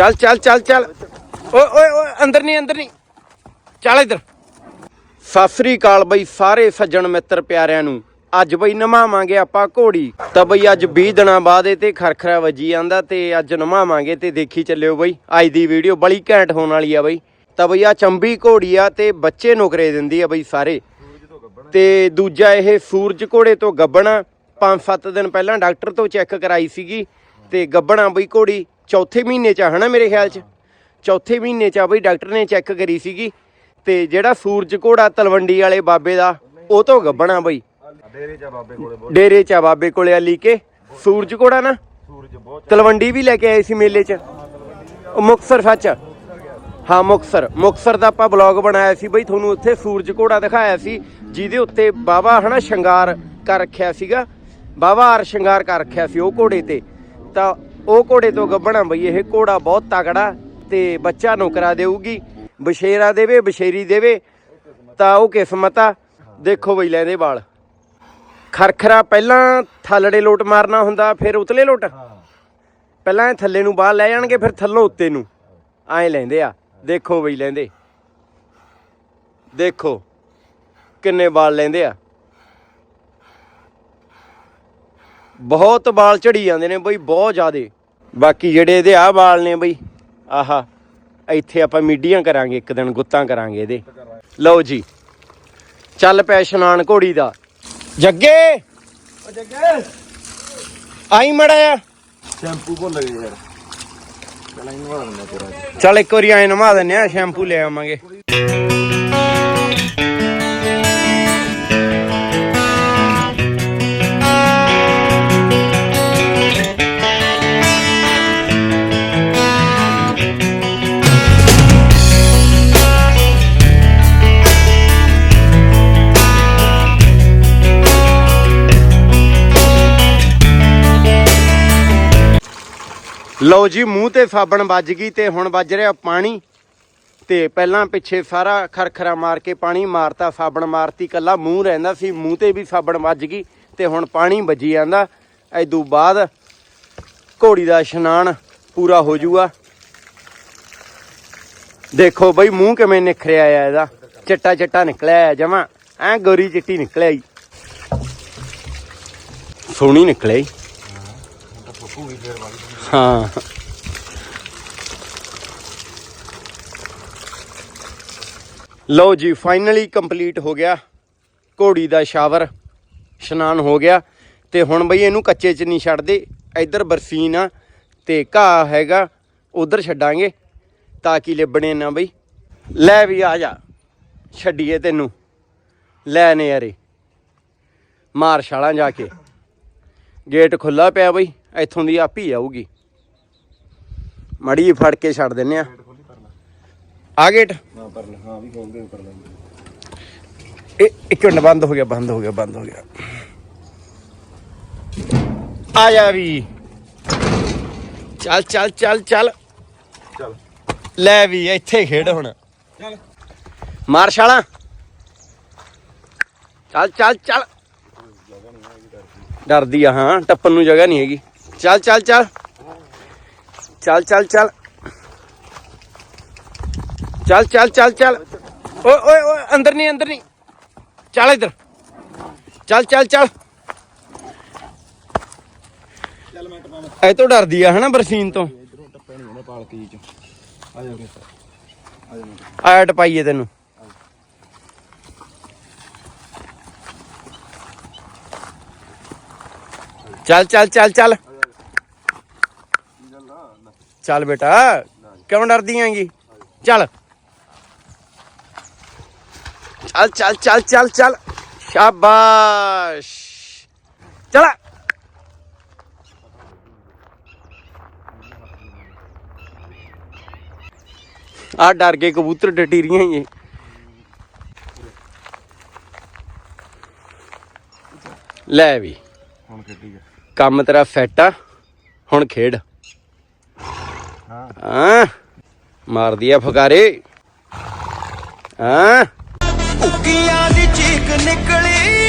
ਚੱਲ ਚੱਲ ਚੱਲ ਚੱਲ। ਓਏ ਓਏ ਓਏ, ਅੰਦਰ ਨਹੀਂ ਅੰਦਰ ਨਹੀਂ। ਚੱਲ ਇੱਧਰ। ਸਤਿ ਸ੍ਰੀ ਅਕਾਲ ਬਈ ਸਾਰੇ ਸੱਜਣ ਮਿੱਤਰ ਪਿਆਰਿਆਂ ਨੂੰ। ਅੱਜ ਬਈ ਨਮਾਵਾਂਗੇ ਆਪਾਂ ਘੋੜੀ। ਤਾਂ ਬਈ ਅੱਜ 20 ਦਿਨਾਂ ਬਾਅਦ ਇਹ ਤੇ ਖਰਖਰਾ ਵੱਜੀ ਜਾਂਦਾ ਤੇ ਅੱਜ ਨਮਾਵਾਂਗੇ ਤੇ ਦੇਖੀ ਚੱਲਿਓ ਬਈ। ਅੱਜ ਦੀ ਵੀਡੀਓ ਬੜੀ ਘੈਂਟ ਹੋਣ ਵਾਲੀ ਆ ਬਈ। ਤਾਂ ਬਈ ਆ ਚੰਬੀ ਘੋੜੀ ਆ ਤੇ ਬੱਚੇ ਨੁਕਰੇ ਦਿੰਦੀ ਆ ਬਈ ਸਾਰੇ। ਤੇ ਦੂਜਾ ਇਹ ਸੂਰਜ ਘੋੜੇ ਤੋਂ ਗੱਬਣਾ। 5-7 ਦਿਨ ਪਹਿਲਾਂ ਡਾਕਟਰ ਤੋਂ ਚੈੱਕ ਕਰਾਈ ਸੀਗੀ। ਤੇ ਗੱਬਣਾ ਬਈ ਘੋੜੀ। ਚੌਥੇ ਮਹੀਨੇ ਚ ਆ ਹਨਾ ਮੇਰੇ ਖਿਆਲ ਚ? ਚੌਥੇ ਮਹੀਨੇ ਚ ਆ ਬਈ ਡਾਕਟਰ ਨੇ ਚੈੱਕ ਕਰੀ ਸੀਗੀ ਤੇ ਜਿਹੜਾ ਸੂਰਜ ਘੋੜਾ ਤਲਵੰਡੀ ਵਾਲੇ ਬਾਬੇ ਦਾ ਉਹ ਤੋਂ ਗੱਬਣਾ ਬਈ। ਡੇਰੇ ਚ ਬਾਬੇ ਕੋਲੇ ਡੇਰੇ ਚ ਬਾਬੇ ਕੋਲੇ ਆ ਕੇ। ਸੂਰਜ ਘੋੜਾ ਨਾ? ਸੂਰਜ ਬਹੁਤ ਤਲਵੰਡੀ ਵੀ ਲੈ ਕੇ ਆਏ ਸੀ ਮੇਲੇ ਚ। ਉਹ ਮੁਕਤਸਰ ਸੱਚ। ਹਾਂ ਮੁਕਤਸਰ। ਮੁਕਤਸਰ ਦਾ ਆਪਾਂ ਬਲੌਗ ਬਣਾਇਆ ਸੀ ਬਈ ਤੁਹਾਨੂੰ ਉੱਥੇ ਸੂਰਜ ਘੋੜਾ ਦਿਖਾਇਆ ਸੀ ਜਿਹਦੇ ਉੱਤੇ ਬਾਬਾ ਹਨਾ ਸ਼ਿੰਗਾਰ ਕਰ ਰੱਖਿਆ ਸੀਗਾ। ਬਾਬਾ ਹਰ ਸ਼ਿੰਗਾਰ ਕਰ ਰੱਖਿਆ ਸੀ ਉਹ ਘੋੜੇ ਤੇ। ਤਾਂ ਉਹ ਘੋੜੇ ਤੋਂ ਗੱਬਣਾ ਬਈ ਇਹ ਘੋੜਾ ਬਹੁਤ ਤਗੜਾ ਤੇ ਬੱਚਾ ਨੁਕਰਾ ਦੇਊਗੀ। ਬਸ਼ੇਰਾ ਦੇਵੇ ਬਸ਼ੇਰੀ ਦੇਵੇ ਤਾਂ ਉਹ ਕਿਸਮਤ ਆ। ਦੇਖੋ ਬਈ ਲੈਦੇ ਵਾਲ। ਖਰਖਰਾ ਪਹਿਲਾਂ ਥੱਲੜੇ ਲੋਟ ਮਾਰਨਾ ਹੁੰਦਾ ਫਿਰ ਉਤਲੇ ਲੋਟ? ਪਹਿਲਾਂ ਇਹ ਥੱਲੇ ਨੂੰ ਬਾਹਰ ਲੈ ਜਾਣਗੇ ਫਿਰ ਥੱਲੋਂ ਉੱਤੇ ਨੂੰ। ਐਂ ਲੈਂਦੇ ਆ। ਦੇਖੋ ਬਈ ਲੈਂਦੇ। ਦੇਖੋ ਕਿੰਨੇ ਵਾਲ ਲੈਂਦੇ ਆ। ਬਹੁਤ ਵਾਲ ਝੜੀ ਜਾਂਦੇ ਨੇ ਬਈ ਬਹੁਤ ਜ਼ਿਆਦੇ। ਬਾਕੀ ਜਿਹੜੇ ਇਹਦੇ ਆ ਵਾਲ ਨੇ ਬਈ ਆਹਾ ਇੱਥੇ ਆਪਾਂ ਮੀਡੀਆਂ ਕਰਾਂਗੇ ਇੱਕ ਦਿਨ ਗੁੱਤਾਂ ਕਰਾਂਗੇ ਇਹਦੇ। ਲਓ ਜੀ ਚੱਲ ਪਿਆ ਇਸ਼ਨਾਨ ਘੋੜੀ ਦਾ। ਜੱਗੇ! ਓ ਜੱਗੇ! ਆਈ ਮੜਾ ਆ ਸ਼ੈਂਪੂ ਭੁੱਲ ਗਏ ਯਾਰ। ਚਲ ਇਹਨੂੰ ਵਾਲਾ ਦਿੰਦਾ ਤੇਰਾ। ਚੱਲ ਇੱਕ ਵਾਰੀ ਐ ਨਵਾ ਦਿੰਨੇ ਆ ਸ਼ੈਂਪੂ ਲੈ ਆਵਾਂਗੇ। ਲਓ ਜੀ, ਮੂੰਹ ਤੇ ਸਾਬਣ ਵੱਜ ਗਈ ਤੇ ਹੁਣ ਵੱਜ ਰਿਹਾ ਪਾਣੀ। ਤੇ ਪਹਿਲਾਂ ਪਿੱਛੇ ਸਾਰਾ ਖਰਖਰਾ ਮਾਰ ਕੇ ਪਾਣੀ ਮਾਰਤਾ, ਸਾਬਣ ਮਾਰਤੀ ਕੱਲਾ, ਮੂੰਹ ਰਹਿੰਦਾ ਸੀ, ਮੂੰਹ ਤੇ ਵੀ ਸਾਬਣ ਵੱਜ ਗਈ ਤੇ ਹੁਣ ਪਾਣੀ ਵੱਜੀ ਜਾਂਦਾ। ਐਦੂ ਬਾਅਦ ਘੋੜੀ ਦਾ ਇਸ਼ਨਾਨ ਪੂਰਾ ਹੋ ਜਾਊਗਾ ਦੇਖੋ ਬਈ, ਮੂੰਹ ਕਿਵੇਂ ਨਿਖਰਿਆ ਆ ਇਹਦਾ। ਚਿੱਟਾ ਚਿੱਟਾ ਨਿਕਲਿਆ ਜਮਾ। ਐ ਗੋਰੀ ਚਿੱਟੀ ਨਿਕਲਿਆ ਈ। ਸੋਹਣੀ ਨਿਕਲਿਆ ਈ ਹਾਂ। ਲਓ ਜੀ ਫਾਈਨਲੀ ਕੰਪਲੀਟ ਹੋ ਗਿਆ। ਘੋੜੀ ਦਾ ਸ਼ਾਵਰ, ਇਸ਼ਨਾਨ ਹੋ ਗਿਆ। ਤੇ ਹੁਣ ਬਈ ਇਹਨੂੰ ਕੱਚੇ 'ਚ ਨਹੀਂ ਛੱਡਦੇ, ਇੱਧਰ ਬਰਸੀਨ ਆ, ਤੇ ਘਾਹ ਹੈਗਾ, ਉਧਰ ਛੱਡਾਂਗੇ, ਤਾਂ ਕਿ ਲਿਬਣੇ ਨਾ ਬਈ। ਲੈ ਵੀ ਆ ਜਾ, ਛੱਡੀਏ ਤੈਨੂੰ। ਲੈ ਨੇ ਯਾਰੇ ਮਾਰਸ਼ਾਲਾਂ ਜਾ ਕੇ। ਗੇਟ ਖੁੱਲਾ ਪਿਆ ਬਈ। ਇੱਥੋਂ ਦੀ ਆਪ ਹੀ ਆਊਗੀ। ਮੜੀ ਫੜ ਕੇ ਛੱਡ ਦਿੰਨੇ ਆ। ਆ ਗੇਟ? ਹਾਂ ਪਰ ਹਾਂ ਵੀ ਖੋਲ ਦੇ ਕਰ ਲੈ ਇਹ ਇੱਕ ਮਿੰਟ ਬੰਦ ਹੋ ਗਿਆ ਬੰਦ ਹੋ ਗਿਆ ਬੰਦ ਹੋ ਗਿਆ। ਆ ਜਾ ਵੀ। ਚੱਲ ਚੱਲ ਚੱਲ ਚੱਲ। ਚੱਲ। ਲੈ ਵੀ ਇੱਥੇ ਖੇਡ ਹੁਣ। ਚੱਲ। ਮਾਰ ਛਾਲਾਂ। ਚੱਲ ਚੱਲ ਚੱਲ। ਡਰਦੀ ਆ ਹਾਂ ਟੱਪਣ ਨੂੰ ਜਗ੍ਹਾ ਨਹੀਂ ਹੈਗੀ। ਚੱਲ ਚੱਲ ਚੱਲ। ਚੱਲ ਚੱਲ ਚੱਲ। ਚੱਲ ਚੱਲ ਚੱਲ ਚੱਲ। ਓਏ ਓਏ ਓਏ, ਅੰਦਰ ਨਹੀਂ ਅੰਦਰ ਨਹੀਂ। ਚੱਲ ਇੱਧਰ। ਚੱਲ ਚੱਲ ਚੱਲ। ਚੱਲ ਮੈਂ ਟਪਾਵਾਂ ਐ ਤੋਂ ਡਰਦੀ ਆ, ਹਨਾ, ਬਰਸੀਨ ਤੋਂ? ਇਧਰੋਂ ਟੱਪੇ ਨਹੀਂ ਉਹਨੇ ਪਾਲਕੀ ਚ ਆ ਜਾ ਆ ਜਾ ਆਇਆ ਟਪਾਈਏ ਤੈਨੂੰ। ਚੱਲ ਚੱਲ ਚੱਲ ਚੱਲ। ਚੱਲ ਬੇਟਾ ਕਿਉਂ ਡਰਦੀ ਆਂਗੀ ਚੱਲ। ਚੱਲ ਚੱਲ ਚੱਲ ਚੱਲ ਚੱਲ। ਸ਼ਾਬਾਸ਼। ਚਲ। ਆ ਡਰ ਕੇ ਕਬੂਤਰ ਡਟੀਰੀਆਂ ਹੀ ਇਹ। ਲੈ ਵੀ। ਹੁਣ ਖੇਡੀ ਜਾ। ਕੰਮ ਤੇਰਾ ਸੈੱਟ ਆ ਹੁਣ ਖੇਡ। ਹਾਂ। ਮਾਰਦੀ ਆ ਫਕਾਰੇ ਹਾਂ। ਉੱਕੀਆਂ ਦੀ ਚੀਕ ਨਿਕਲੀ।